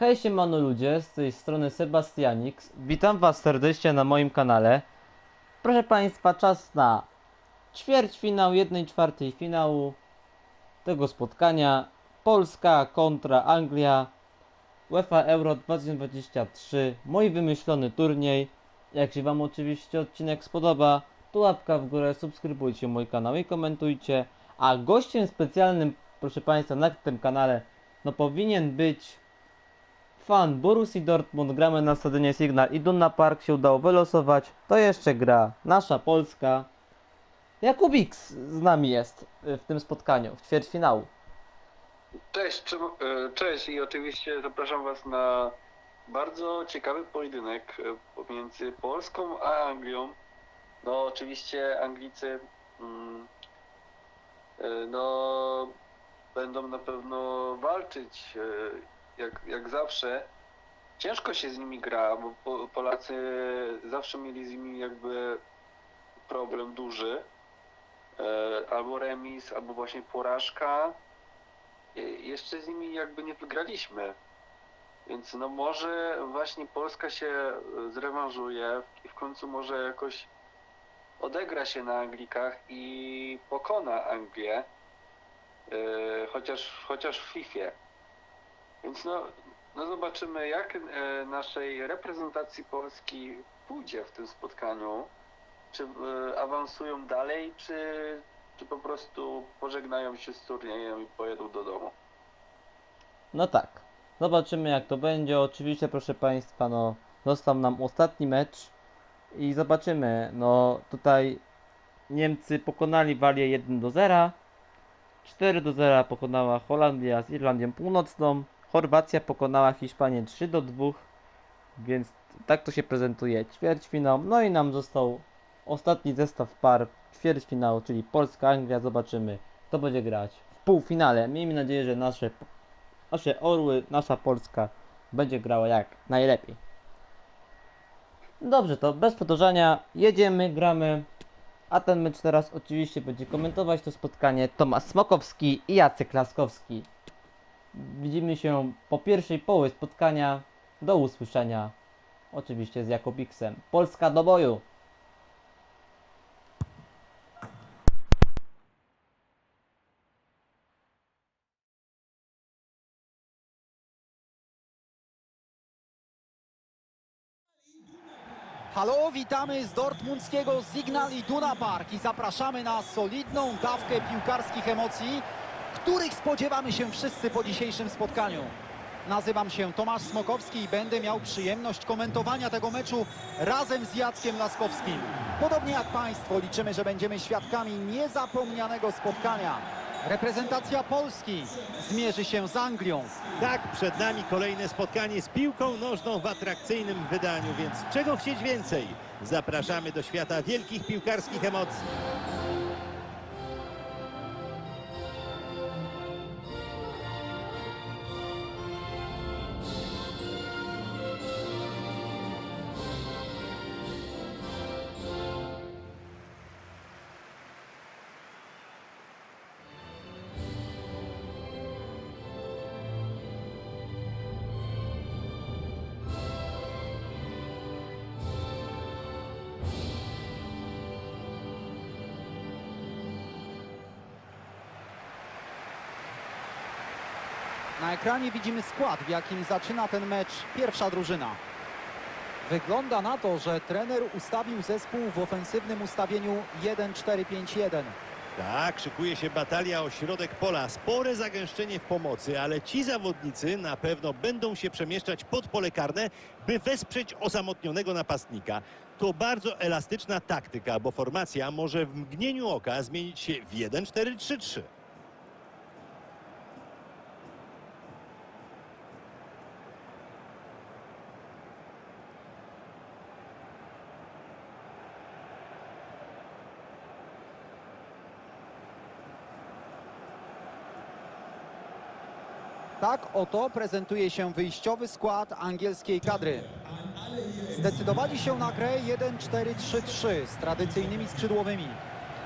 Hej siemano ludzie, z tej strony Sebastianix. Witam was serdecznie na moim kanale. Proszę państwa, czas na ćwierćfinał, 1 czwartej finału tego spotkania. Polska kontra Anglia. UEFA Euro 2023. Mój wymyślony turniej. Jak się wam oczywiście odcinek spodoba, to łapka w górę, subskrybujcie mój kanał i komentujcie. A gościem specjalnym, proszę państwa, na tym kanale, no powinien być fan Borussii Dortmund, gramy na stadionie Signal i Dunna Park się udało wylosować. To jeszcze gra nasza Polska. Jakubik z nami jest y, w tym spotkaniu, w ćwierćfinału. Cześć, e, cześć i oczywiście zapraszam Was na bardzo ciekawy pojedynek e, pomiędzy Polską a Anglią. No oczywiście Anglicy mm, no, będą na pewno walczyć jak, jak zawsze. Ciężko się z nimi gra, bo po, Polacy zawsze mieli z nimi jakby problem duży. E, Albo remis, albo właśnie porażka. Je- jeszcze z nimi jakby nie wygraliśmy. Więc no może właśnie Polska się e, zrewanżuje i w końcu może jakoś odegra się na Anglikach i pokona Anglię, e, chociaż, chociaż w FIFA. Więc no, no zobaczymy jak e, naszej reprezentacji Polski pójdzie w tym spotkaniu. Czy e, awansują dalej, czy, czy po prostu pożegnają się z turniejem i pojedą do domu. No tak, zobaczymy jak to będzie. Oczywiście, proszę Państwa, no został nam ostatni mecz i zobaczymy. No tutaj Niemcy pokonali Walię 1 do 0. 4 do 0 pokonała Holandia z Irlandią Północną. Chorwacja pokonała Hiszpanię 3 do 2. Więc tak to się prezentuje ćwierćfinał. No i nam został ostatni zestaw par ćwierćfinału, czyli Polska-Anglia. Zobaczymy kto będzie grać w półfinale. Miejmy nadzieję, że nasze nasze orły, nasza Polska będzie grała jak najlepiej. Dobrze, to bez przedłużania jedziemy, gramy. A ten mecz teraz oczywiście będzie komentować to spotkanie Tomasz Smokowski i Jacek Laskowski. Widzimy się po pierwszej połowie spotkania. Do usłyszenia. Oczywiście z Jakubiksem. Polska do boju! Halo, witamy z dortmundzkiego Signal Iduna Park i zapraszamy na solidną dawkę piłkarskich emocji, których spodziewamy się wszyscy po dzisiejszym spotkaniu. Nazywam się Tomasz Smokowski i będę miał przyjemność komentowania tego meczu razem z Jackiem Laskowskim. Podobnie jak Państwo liczymy, że będziemy świadkami niezapomnianego spotkania. Reprezentacja Polski zmierzy się z Anglią. Tak, przed nami kolejne spotkanie z piłką nożną w atrakcyjnym wydaniu, więc czego chcieć więcej? Zapraszamy do świata wielkich piłkarskich emocji. Na ekranie widzimy skład, w jakim zaczyna ten mecz pierwsza drużyna. Wygląda na to, że trener ustawił zespół w ofensywnym ustawieniu 1-4-5-1. Tak, szykuje się batalia o środek pola. Spore zagęszczenie w pomocy, ale ci zawodnicy na pewno będą się przemieszczać pod pole karne, by wesprzeć osamotnionego napastnika. To bardzo elastyczna taktyka, bo formacja może w mgnieniu oka zmienić się w 1-4-3-3. Tak oto prezentuje się wyjściowy skład angielskiej kadry. Zdecydowali się na grę 1-4-3-3 z tradycyjnymi skrzydłowymi.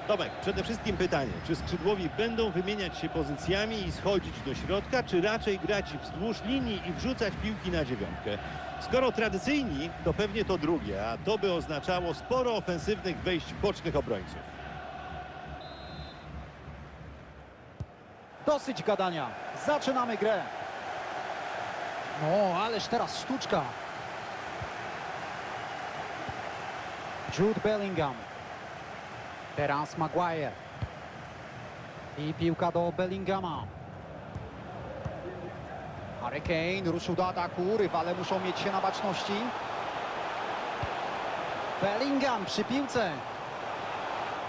Tomek, przede wszystkim pytanie, czy skrzydłowi będą wymieniać się pozycjami i schodzić do środka, czy raczej grać wzdłuż linii i wrzucać piłki na dziewiątkę? Skoro tradycyjni, to pewnie to drugie, a to by oznaczało sporo ofensywnych wejść bocznych obrońców. Dosyć gadania. Zaczynamy grę. No, ależ teraz sztuczka. Jude Bellingham. Teraz Maguire. I piłka do Bellingama. Harry Kane ruszył do ataku. Rywale muszą mieć się na baczności. Bellingham przy piłce.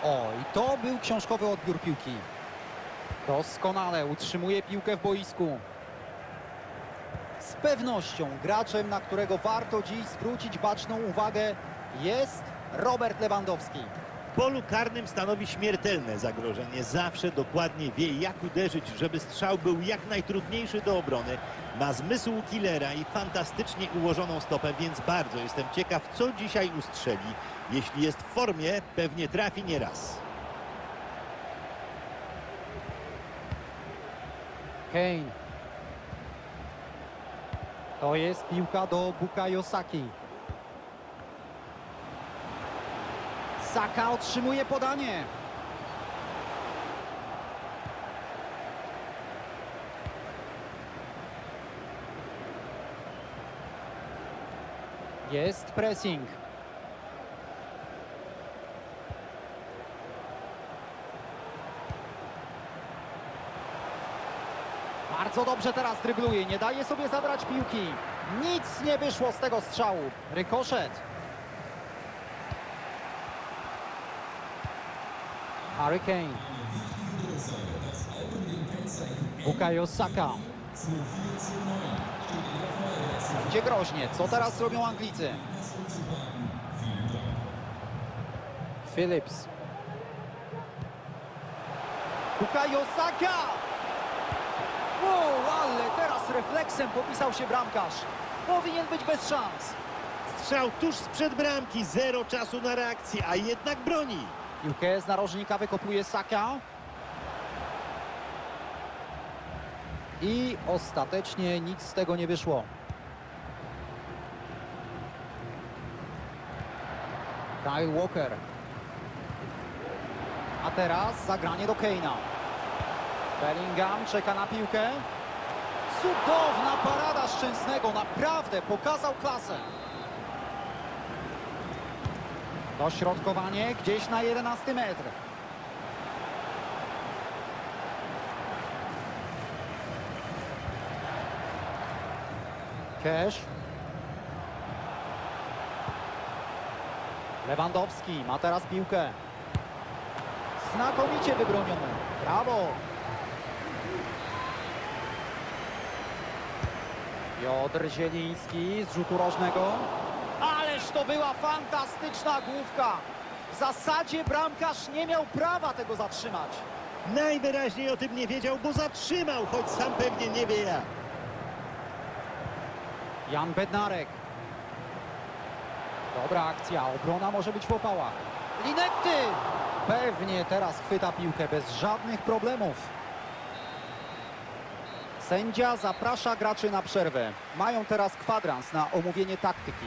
O, i to był książkowy odbiór piłki. Doskonale utrzymuje piłkę w boisku. Z pewnością graczem, na którego warto dziś zwrócić baczną uwagę jest Robert Lewandowski. W polu karnym stanowi śmiertelne zagrożenie. Zawsze dokładnie wie, jak uderzyć, żeby strzał był jak najtrudniejszy do obrony. Ma zmysł killera i fantastycznie ułożoną stopę, więc bardzo jestem ciekaw, co dzisiaj ustrzeli. Jeśli jest w formie, pewnie trafi nieraz. Kane. To jest piłka do Bukayo Saki. Saka otrzymuje podanie. Jest pressing. Bardzo dobrze teraz drybluje, nie daje sobie zabrać piłki. Nic nie wyszło z tego strzału. Rykoszet. Harry Kane. Bukayo Saka. Będzie groźnie. Co teraz zrobią Anglicy? Phillips. Bukayo Saka! Wow, ale teraz refleksem popisał się bramkarz. Powinien być bez szans. Strzał tuż sprzed bramki, zero czasu na reakcję, a jednak broni. Piłkę z narożnika wykopuje Saka. I ostatecznie nic z tego nie wyszło. Kyle Walker. A teraz zagranie do Keina. Bellingham czeka na piłkę. Cudowna parada Szczęsnego, naprawdę pokazał klasę. Dośrodkowanie gdzieś na 11 metr. Cash. Lewandowski ma teraz piłkę. Znakomicie wybroniony. Brawo. Piotr Zieliński z rzutu rożnego. Ależ to była fantastyczna główka. W zasadzie bramkarz nie miał prawa tego zatrzymać. Najwyraźniej o tym nie wiedział, bo zatrzymał, choć sam pewnie nie wie jak. Jan Bednarek. Dobra akcja, obrona może być w opałach. Linetty! Pewnie teraz chwyta piłkę bez żadnych problemów. Sędzia zaprasza graczy na przerwę. Mają teraz kwadrans na omówienie taktyki.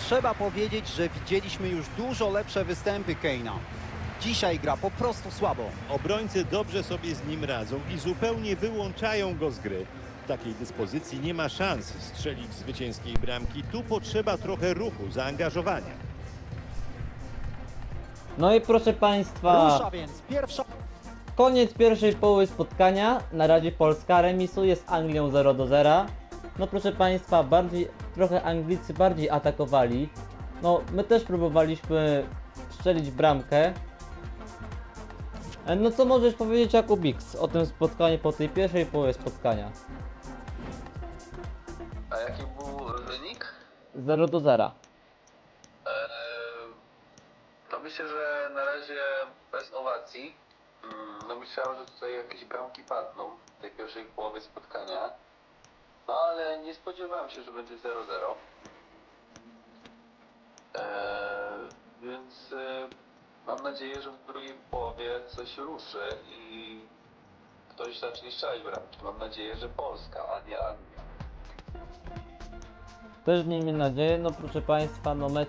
Trzeba powiedzieć, że widzieliśmy już dużo lepsze występy Keina. Dzisiaj gra po prostu słabo. Obrońcy dobrze sobie z nim radzą i zupełnie wyłączają go z gry. W takiej dyspozycji nie ma szans strzelić zwycięskiej bramki. Tu potrzeba trochę ruchu, zaangażowania. No i proszę Państwa, Rusza więc pierwsza koniec pierwszej połowy spotkania. Na razie Polska remisuje z Anglią 0 do 0. No proszę Państwa, bardziej, trochę Anglicy bardziej atakowali. No my też próbowaliśmy strzelić bramkę. E, No co możesz powiedzieć Jakub X o tym spotkaniu po tej pierwszej połowie spotkania? A jaki był wynik? 0 do 0. Eee, No myślę, że na razie bez owacji. Mm, No myślałem, że tutaj jakieś bramki padną w tej pierwszej połowie spotkania. No ale nie spodziewałem się, że będzie 0-0. Eee, Więc e, mam nadzieję, że w drugiej połowie coś ruszy i ktoś zacznie strzelać bramki. Mam nadzieję, że Polska, a nie Anglia. Też miejmy nadzieję, no proszę Państwa, no mecz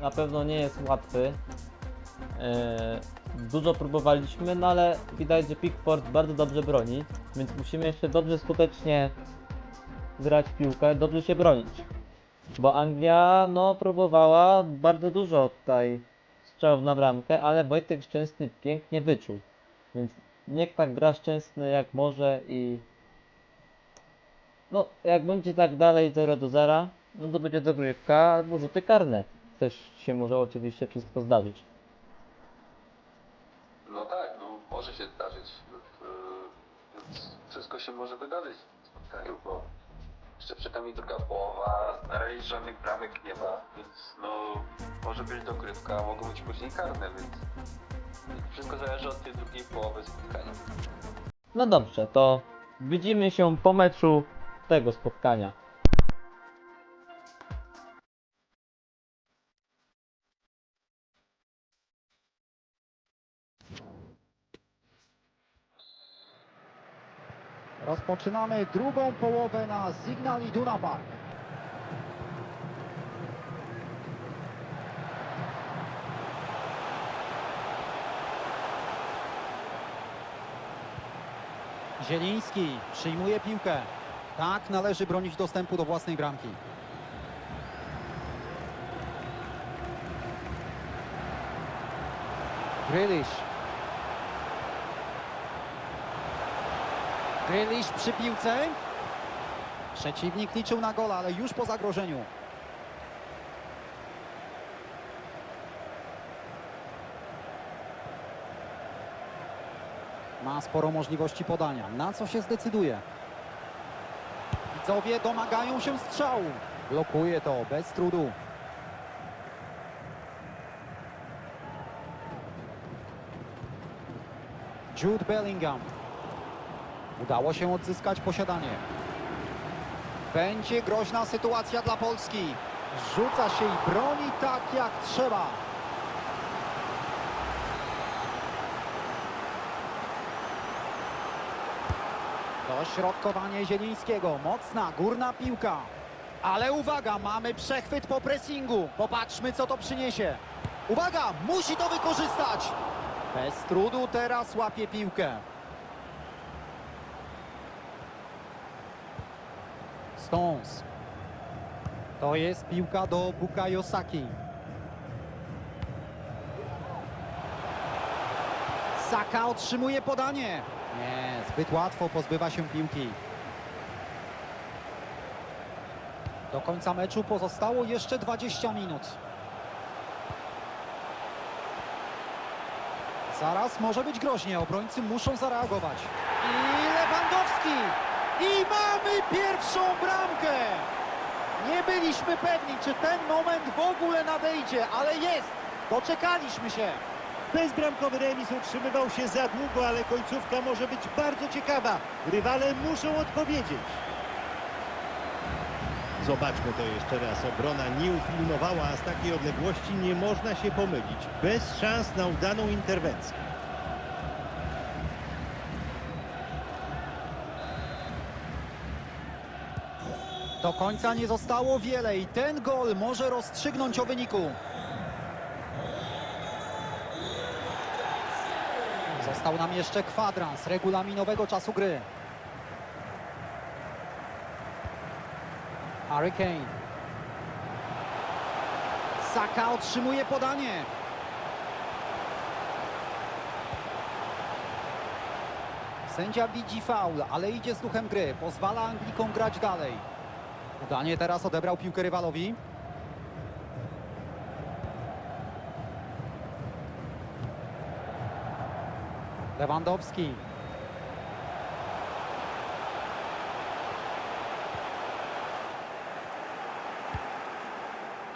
na pewno nie jest łatwy. Eee, dużo próbowaliśmy, no ale widać, że Pickford bardzo dobrze broni, więc musimy jeszcze dobrze skutecznie grać w piłkę, dobrze się bronić. Bo Anglia, no, próbowała bardzo dużo tutaj strzałów na bramkę, ale Wojtek Szczęsny pięknie wyczuł. Więc niech tak gra Szczęsny jak może i no, jak będzie tak dalej 0 do 0, no to będzie dogrywka albo rzuty karne. Też się może oczywiście wszystko zdarzyć. No tak, no może się zdarzyć. Yy, Więc wszystko się może wydarzyć w spotkaniu, bo jeszcze przed nami druga połowa, na razie żadnych bramek nie ma, więc no może być dogrywka, a mogą być później karne, więc wszystko zależy od tej drugiej połowy spotkania. No dobrze, to widzimy się po meczu tego spotkania. Rozpoczynamy drugą połowę na Signal Iduna Park. Zieliński przyjmuje piłkę. Tak należy bronić dostępu do własnej bramki. Grealish. Grealish przy piłce. Przeciwnik liczył na gola, ale już po zagrożeniu. Ma sporo możliwości podania. Na co się zdecyduje? Widzowie domagają się strzału. Blokuje to bez trudu. Jude Bellingham. Udało się odzyskać posiadanie. Będzie groźna sytuacja dla Polski. Rzuca się i broni tak jak trzeba. Dośrodkowanie Zielińskiego. Mocna, górna piłka. Ale uwaga, mamy przechwyt po pressingu. Popatrzmy, co to przyniesie. Uwaga, musi to wykorzystać. Bez trudu teraz łapie piłkę. Stones. To jest piłka do Bukayo Saki. Saka otrzymuje podanie. Nie, zbyt łatwo pozbywa się piłki. Do końca meczu pozostało jeszcze 20 minut. Zaraz może być groźnie, obrońcy muszą zareagować. I Lewandowski! I mamy pierwszą bramkę! Nie byliśmy pewni, czy ten moment w ogóle nadejdzie, ale jest! Doczekaliśmy się! Bezbramkowy remis utrzymywał się za długo, ale końcówka może być bardzo ciekawa. Rywale muszą odpowiedzieć. Zobaczmy to jeszcze raz. Obrona nie upilnowała, a z takiej odległości nie można się pomylić. Bez szans na udaną interwencję. Do końca nie zostało wiele i ten gol może rozstrzygnąć o wyniku. Został nam jeszcze kwadrans regulaminowego czasu gry. Harry Kane. Saka otrzymuje podanie. Sędzia widzi faul, ale idzie z duchem gry. Pozwala Anglikom grać dalej. Udanie teraz odebrał piłkę rywalowi. Lewandowski.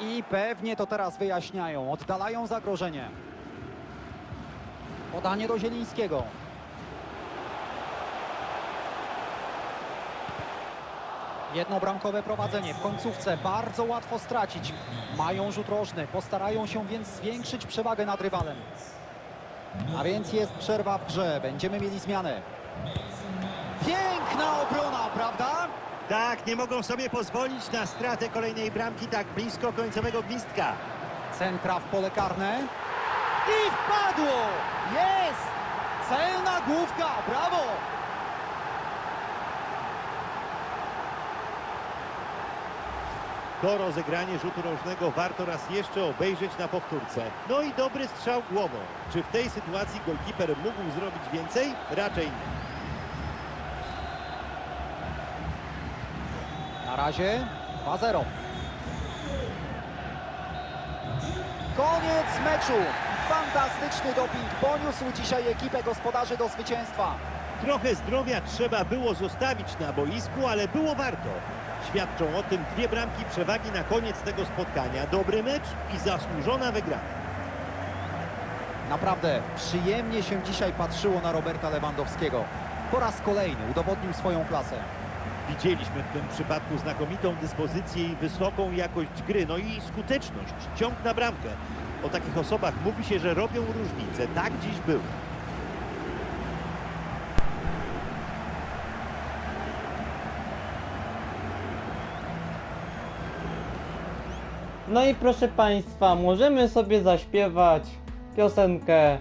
I pewnie to teraz wyjaśniają. Oddalają zagrożenie. Podanie do Zielińskiego. Jednobramkowe prowadzenie w końcówce bardzo łatwo stracić. Mają rzut rożny, postarają się więc zwiększyć przewagę nad rywalem. A więc jest przerwa w grze, będziemy mieli zmianę. Piękna obrona, prawda? Tak, nie mogą sobie pozwolić na stratę kolejnej bramki tak blisko końcowego gwizdka. Centra w pole karne. I wpadło! Jest! Celna główka, brawo! To rozegranie rzutu rożnego warto raz jeszcze obejrzeć na powtórce. No i dobry strzał głową. Czy w tej sytuacji golkiper mógł zrobić więcej? Raczej nie. Na razie 2-0. Koniec meczu. Fantastyczny doping poniósł dzisiaj ekipę gospodarzy do zwycięstwa. Trochę zdrowia trzeba było zostawić na boisku, ale było warto. Świadczą o tym dwie bramki przewagi na koniec tego spotkania. Dobry mecz i zasłużona wygrana. Naprawdę przyjemnie się dzisiaj patrzyło na Roberta Lewandowskiego. Po raz kolejny udowodnił swoją klasę. Widzieliśmy w tym przypadku znakomitą dyspozycję i wysoką jakość gry, no i skuteczność, ciąg na bramkę. O takich osobach mówi się, że robią różnicę. Tak dziś było. No i proszę Państwa, możemy sobie zaśpiewać piosenkę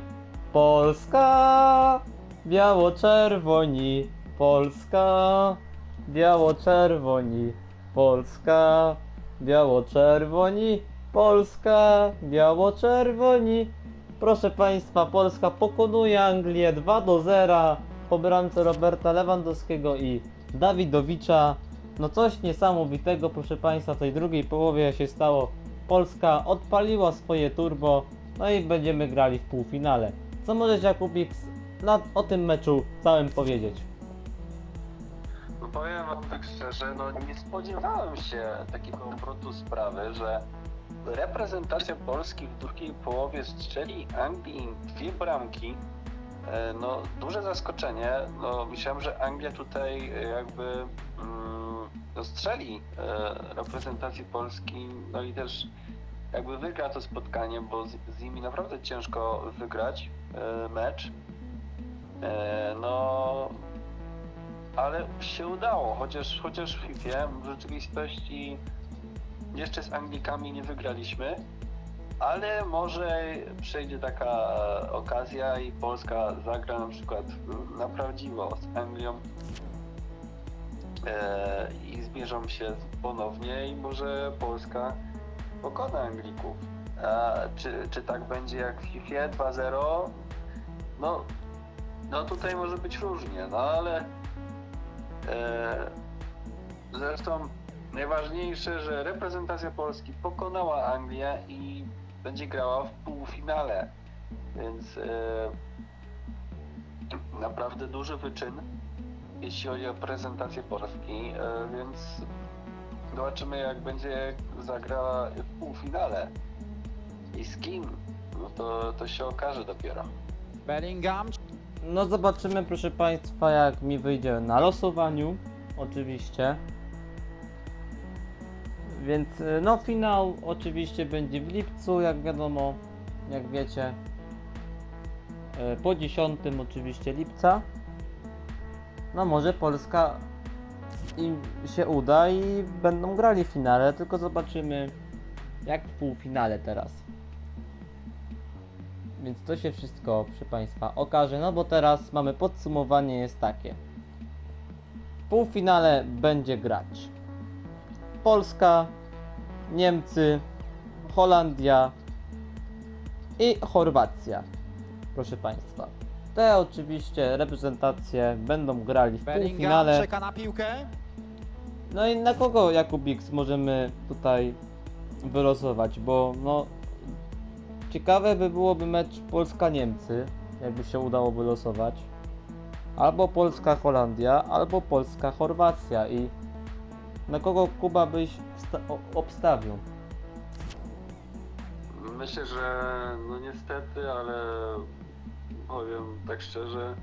Polska, biało-czerwoni, Polska, biało-czerwoni, Polska, biało-czerwoni, Polska, biało-czerwoni. Proszę Państwa, Polska pokonuje Anglię 2 do 0 po bramce Roberta Lewandowskiego i Dawidowicza. No coś niesamowitego, proszę Państwa, w tej drugiej połowie się stało. Polska odpaliła swoje turbo, no i będziemy grali w półfinale. Co możesz Jakubik na, o tym meczu całym powiedzieć? No powiem wam tak szczerze, no nie spodziewałem się takiego obrotu sprawy, że reprezentacja Polski w drugiej połowie strzeli Anglii dwie bramki. E, No, duże zaskoczenie. No, myślałem, że Anglia tutaj e, jakby mm, no, strzeli e, reprezentacji Polski, no i też jakby wygra to spotkanie, bo z, z nimi naprawdę ciężko wygrać e, mecz. E, no, ale się udało, chociaż, chociaż w FIFA w rzeczywistości jeszcze z Anglikami nie wygraliśmy, ale może przejdzie taka okazja i Polska zagra na przykład na prawdziwo z Anglią i zmierzą się ponownie i może Polska pokona Anglików. A czy, czy tak będzie jak w FIFA 2-0? No, no tutaj może być różnie, no ale E, Zresztą najważniejsze, że reprezentacja Polski pokonała Anglię i będzie grała w półfinale. Więc e, naprawdę duży wyczyn, jeśli chodzi o prezentację Polski. E, więc zobaczymy, jak będzie zagrała w półfinale. I z kim? No to, to się okaże dopiero. Bellingham, No zobaczymy proszę Państwa jak mi wyjdzie na losowaniu, oczywiście. Więc y, no finał oczywiście będzie w lipcu, jak wiadomo, jak wiecie. Y, Po 10 oczywiście lipca. No może Polska im się uda i będą grali w finale, tylko zobaczymy jak w półfinale teraz. Więc to się wszystko, proszę Państwa, okaże. No bo teraz mamy podsumowanie jest takie. W półfinale będzie grać Polska, Niemcy, Holandia i Chorwacja. Proszę Państwa. Te oczywiście reprezentacje będą grali w Bellingham półfinale. czeka na piłkę. No i na kogo Jakubix możemy tutaj wylosować, bo no ciekawe by byłoby mecz Polska-Niemcy, jakby się udało wylosować. Albo Polska-Holandia, albo Polska-Chorwacja i na kogo Kuba byś wsta- o- obstawił? Myślę, że no niestety, ale powiem tak szczerze,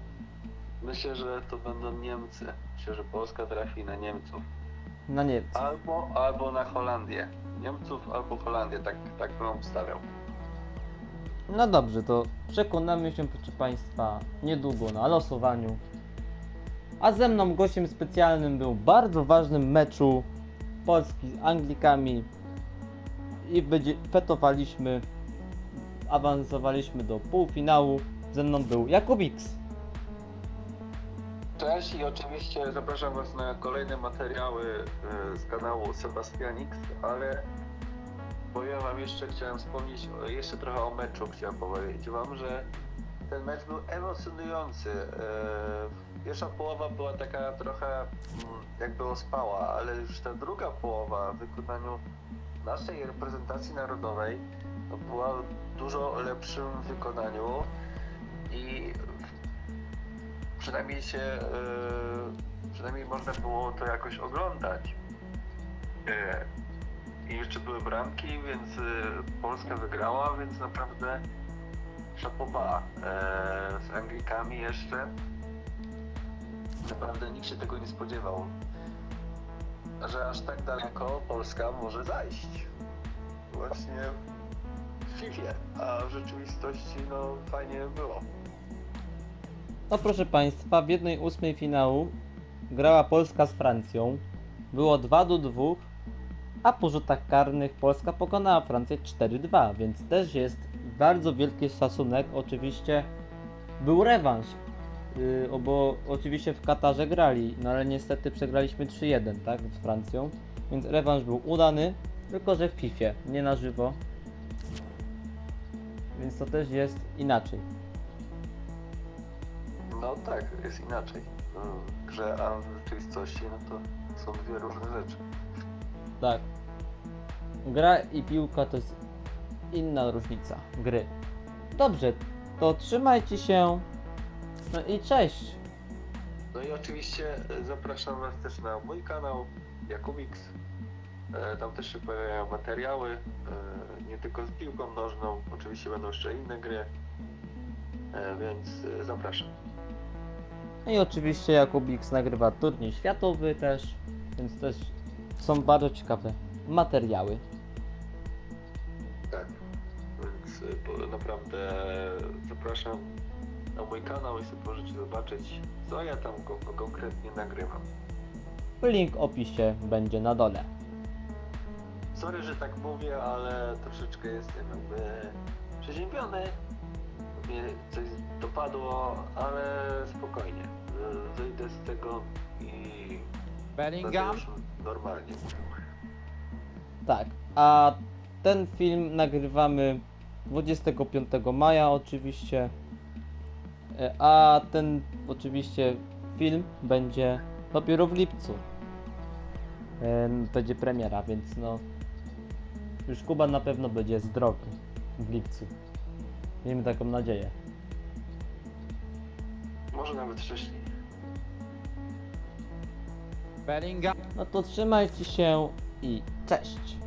myślę, że to będą Niemcy. Myślę, że Polska trafi na Niemców. Na Niemcy. Albo, albo na Holandię. Niemców albo Holandię, tak, tak bym obstawiał. No dobrze, to przekonamy się, proszę Państwa, niedługo na losowaniu. A ze mną gościem specjalnym był bardzo ważnym meczu Polski z Anglikami i będzie fetowaliśmy, awansowaliśmy do półfinału. Ze mną był Jakubiks. Cześć i oczywiście zapraszam Was na kolejne materiały e, z kanału Sebastianix, ale powiem Wam jeszcze, chciałem wspomnieć o- jeszcze trochę o meczu, chciałem powiedzieć Wam, że ten mecz był emocjonujący. E, Pierwsza połowa była taka trochę mm, jakby ospała, ale już ta druga połowa w wykonaniu naszej reprezentacji narodowej była dużo lepszym wykonaniu i przynajmniej się, e, przynajmniej można było to jakoś oglądać. E, I jeszcze były bramki, więc e, Polska wygrała, więc naprawdę szapoba z Anglikami jeszcze. Naprawdę nikt się tego nie spodziewał, że aż tak daleko Polska może zajść. Właśnie w FIFA, a w rzeczywistości no fajnie było. No proszę Państwa, w 1-8 finału grała Polska z Francją. Było 2 do 2, a po rzutach karnych Polska pokonała Francję 4-2, więc też jest bardzo wielki szacunek. Oczywiście był rewanż, yy, bo oczywiście w Katarze grali, no ale niestety przegraliśmy 3-1, tak, z Francją. Więc rewanż był udany, tylko że w FIFA, nie na żywo. Więc to też jest inaczej. No tak, jest inaczej. W grze, a w rzeczywistości no to są dwie różne rzeczy. Tak. Gra i piłka to jest inna różnica gry. Dobrze, to trzymajcie się. No i cześć. No i oczywiście e, zapraszam Was też na mój kanał Jakubix. E, Tam też się pojawiają materiały, e, nie tylko z piłką nożną, oczywiście będą jeszcze inne gry, E, więc e, zapraszam. No i oczywiście Jakubix nagrywa turniej światowy też, więc też są bardzo ciekawe materiały. Tak, więc po- naprawdę zapraszam na mój kanał i sobie możecie zobaczyć, co ja tam ko- konkretnie nagrywam. Link w opisie będzie na dole. Sorry, że tak mówię, ale troszeczkę jestem jakby przeziębiony. Mnie coś dopadło, ale spokojnie. Wyjdę z tego i będę Bellingham. już normalnie. Tak, a ten film nagrywamy 25 maja oczywiście. E, A ten oczywiście film będzie dopiero w lipcu. E, Będzie premiera, więc no już Kuba na pewno będzie zdrowy w lipcu. Miejmy taką nadzieję. Może nawet wcześniej. Bellingham. No to trzymajcie się i cześć.